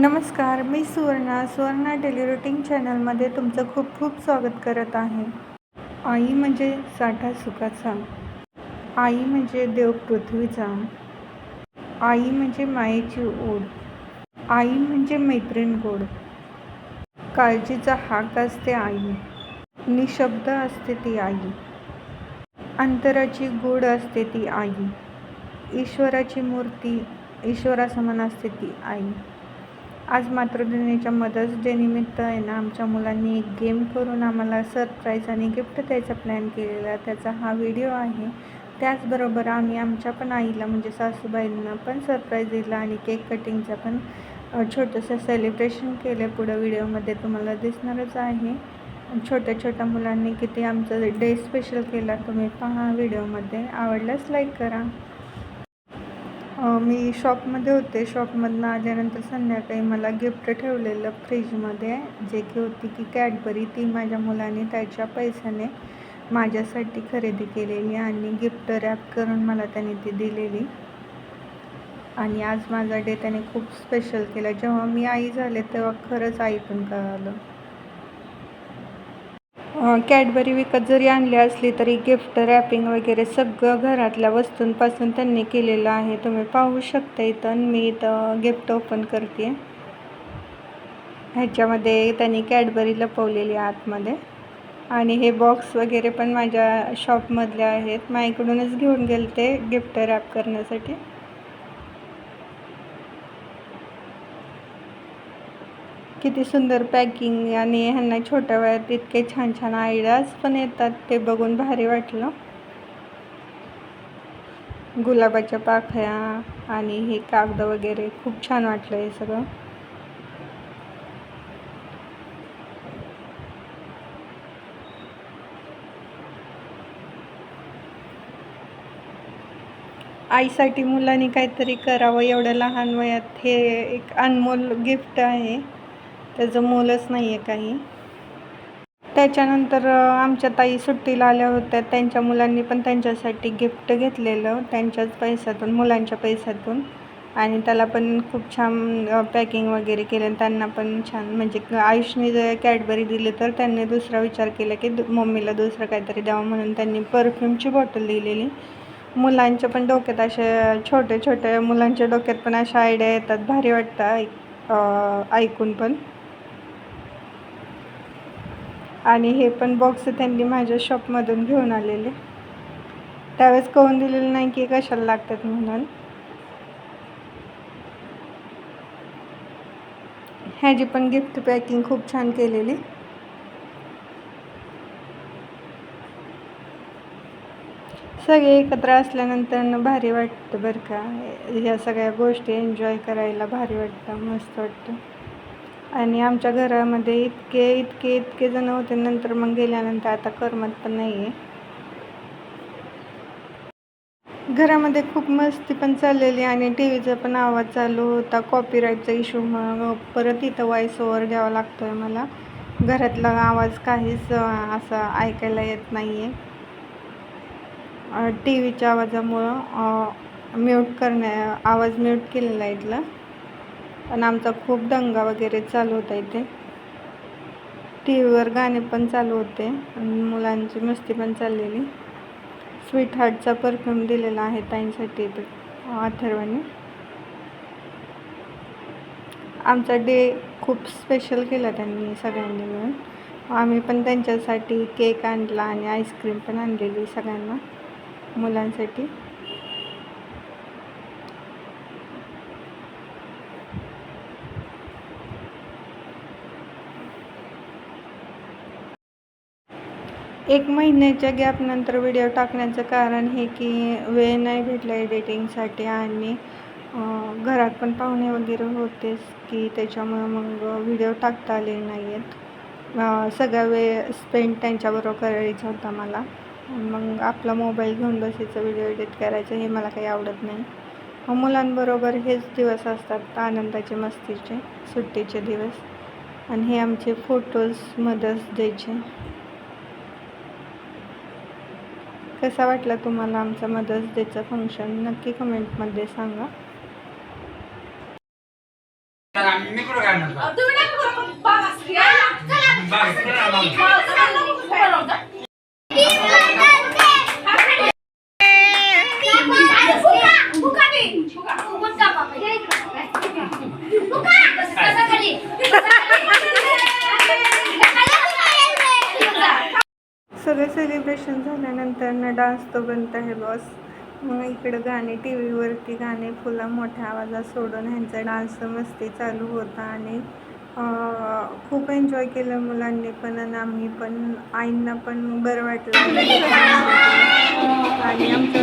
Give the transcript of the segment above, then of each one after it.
नमस्कार मी Suvarna Suvarna daily routine चॅनलमध्ये तुमचं खूप खूप स्वागत करत आहे. आई म्हणजे साठा सुखाचा. आई म्हणजे देव पृथ्वीचा. आई म्हणजे मायेची ओढ. आई म्हणजे मैत्रीण गोड. काळजीचा हाक असते आई. निशब्द असते ती आई. अंतराची गोड असते ती आई. ईश्वराची मूर्ती ईश्वरासमान असते ती आई. आज मातृदिनीच्या मदर्स डे निमित्त आहे ना आमच्या मुलांनी एक गेम करून आम्हाला सरप्राईज आणि गिफ्ट द्यायचा प्लॅन केलेला. त्याचा हा व्हिडिओ आहे. त्याचबरोबर आम्ही आमच्या पण आईला म्हणजे सासूबाईंना पण सरप्राईज दिला आणि केक कटिंगचं पण छोटंसं सेलिब्रेशन केलं. पुढं व्हिडिओमध्ये तुम्हाला दिसणारच आहे. छोट्या छोट्या मुलांनी किती आमचं डे स्पेशल केला तुम्ही पहा व्हिडिओमध्ये. आवडल्यास लाईक करा. मी शॉपमध्ये होते. शॉपमधनं आल्यानंतर संध्याकाळी मला गिफ्ट ठेवलेलं फ्रीजमध्ये जे की होती की कॅडबरी. ती माझ्या मुलाने त्याच्या पैशाने माझ्यासाठी खरेदी केलेली आणि गिफ्ट रॅप करून मला त्याने ती दिलेली. आणि आज माझा डे त्याने खूप स्पेशल केला. जेव्हा मी आई झाले तेव्हा खरंच आईतून कळालं. कॅडबरी विकत जरी आणली असली तरी गिफ्ट रॅपिंग वगैरे सगळं घरातल्या वस्तूंपासून त्यांनी केलेलं आहे. तुम्ही पाहू शकता इथं. मी इथं गिफ्ट ओपन करते ह्याच्यामध्ये त्यांनी कॅडबरी लपवलेली आहे आतमध्ये. आणि हे बॉक्स वगैरे पण माझ्या शॉपमधले आहेत. माझ्याकडूनच घेऊन गेले ते गिफ्ट रॅप करण्यासाठी. किती सुंदर पॅकिंग आणि ह्यांना छोट्या वयात इतके छान छान आयडियाज पण येतात ते बघून भारी वाटलं. गुलाबाच्या पाखळ्या आणि हे कागद वगैरे खूप छान वाटलं हे सगळं. आईसाठी मुलांनी काहीतरी करावं एवढ्या लहान वयात हे एक अनमोल गिफ्ट आहे. त्याचं मोलच नाही आहे काही. त्याच्यानंतर आमच्या ताई सुट्टीला आल्या होत्या. त्यांच्या मुलांनी पण त्यांच्यासाठी गिफ्ट घेतलेलं त्यांच्याच पैशातून मुलांच्या पैशातून. आणि त्याला पण खूप छान पॅकिंग वगैरे केलं. त्यांना पण छान म्हणजे आयुषने जर कॅडबरी दिली तर त्यांनी दुसरा विचार केला की दु- मम्मीला दुसरं काहीतरी द्यावं म्हणून त्यांनी परफ्यूमची बॉटल दिलेली. मुलांच्या पण डोक्यात असे छोटे छोटे मुलांच्या डोक्यात पण अशा आयडिया येतात. भारी वाटतं ऐक ऐकून पण. आणि हे पण बॉक्स त्यांनी माझ्या शॉपमधून घेऊन आलेले. त्यावेळेस कळून दिलेलं नाही की कशाला लागतात म्हणून. ह्याची पण गिफ्ट पॅकिंग खूप छान केलेली. सगळे एकत्र असल्यानंतर भारी वाटतं बरं का. ह्या सगळ्या गोष्टी एन्जॉय करायला भारी वाटतं मस्त वाटतं. आणि आमच्या घरामध्ये इतके इतके इतके जण होते. नंतर मग गेल्यानंतर आता करमत पण नाही आहे घरामध्ये खूप मस्ती पण चाललेली आणि टी व्हीचा पण आवाज चालू होता. कॉपीराईटचा इश्यू मग परत इथं वॉईस ओवर घ्यावा लागतो आहे मला. घरातला आवाज काहीच असा ऐकायला येत नाही आहे टी व्हीच्या आवाजामुळं म्यूट करण्या आवाज म्यूट केलेला आहे इथला. पण आमचा खूप दंगा वगैरे चालू होता इथे. टी व्हीवर गाणे पण चालू होते आणि मुलांची मस्ती पण चाललेली. स्वीट हार्टचा परफ्यूम दिलेला आहे ताईंसाठी इथे अथर्वाने. आमचा डे खूप स्पेशल केला त्यांनी सगळ्यांनी मिळून. आम्ही पण त्यांच्यासाठी केक आणला आणि आईस्क्रीम पण आणलेली सगळ्यांना मुलांसाठी. एक महिन्याच्या गॅपनंतर व्हिडिओ टाकण्याचं कारण हे की वेळ नाही भेटला एडिटिंगसाठी आणि घरात पण पाहुणे वगैरे होतेच की त्याच्यामुळं मग व्हिडिओ टाकता आले नाही आहेत सगळा वेळ स्पेंड त्यांच्याबरोबर करायचा होता मला. मग आपला मोबाईल घेऊन बसायचं व्हिडिओ एडिट करायचं हे मला काही आवडत नाही. मग मुलांबरोबर हेच दिवस असतात आनंदाचे मस्तीचे सुट्टीचे दिवस. आणि हे आमचे फोटोज मदर्स डेचे कसा वाटला तुम्हाला आमचा मदर्स डेचं फंक्शन नक्की कमेंटमध्ये सांगा. तर आम्ही मी कुठं काय म्हणतो तुम्ही नका करू, पण बाबा श्री आहे ना. चला. बाग, चला, बाग. हो, चला, नको करू, जा. फुका दे, फुका. कसं खाली? सगळं सेलिब्रेशन झाल्यानंतर ना डान्स तो बनत आहे बॉस मग इकडं गाणे टी व्हीवरती गाणे फुला मोठ्या आवाजात सोडून ह्यांचा डान्स मस्ती चालू होता आणि खूप एन्जॉय केलं मुलांनी पण आणि आम्ही पण. आईंना पण बरं वाटलं. आणि आमचं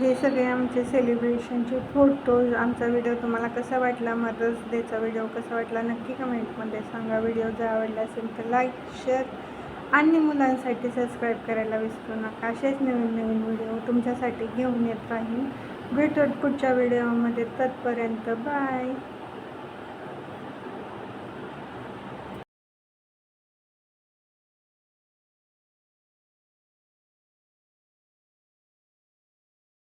हे सगळे आमचे सेलिब्रेशनचे फोटोज आमचा व्हिडिओ तुम्हाला कसा वाटला? मदर्स डेचा व्हिडिओ कसा वाटला? नक्की कमेंटमध्ये सांगा. व्हिडिओ जर आवडला असेल तर लाईक शेअर आणि मुलांसाठी सबस्क्राईब करायला विसरू नका. असेच नवीन नवीन व्हिडिओ तुमच्यासाठी घेऊन येत राहीन. भेटत पुढच्या व्हिडिओमध्ये तत्पर्यंत बाय